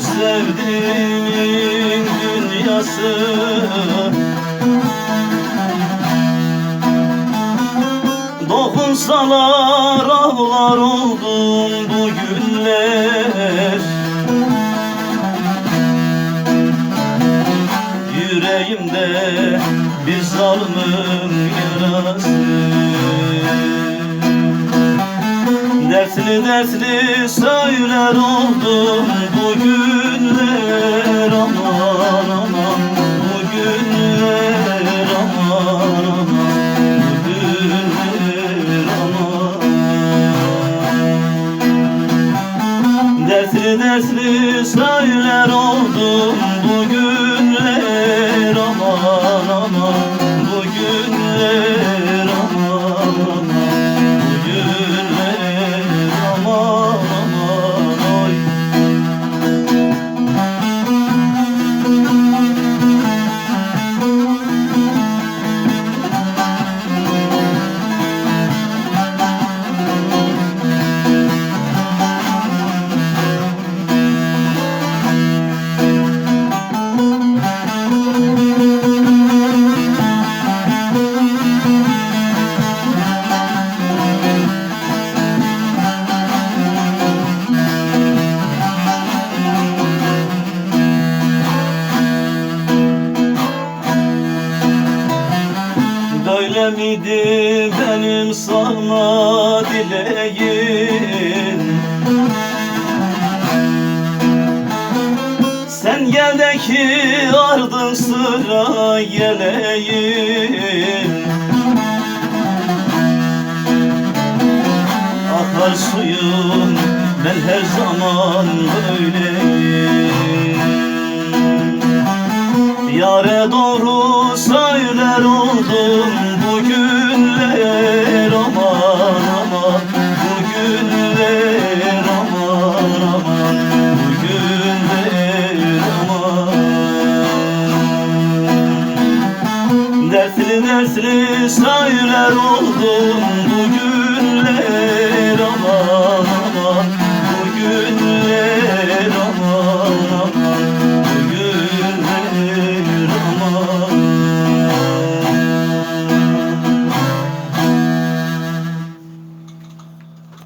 sevdiğimin dünyası. Dokunsalar ağlar oldum bu günler. Yüreğimde bir zalımın yarası Dersli dersli söyler oldum bu günler. Aman aman Bu günler. Aman aman Bu günler. Aman. Dersli dersli söyler oldum bu Miydi benim sana dileğim. Sen gel de ki ardın sıra geleyim Akar suyum ben her zaman böyleyim. Yare doğru söyler oldum söyler oldum bu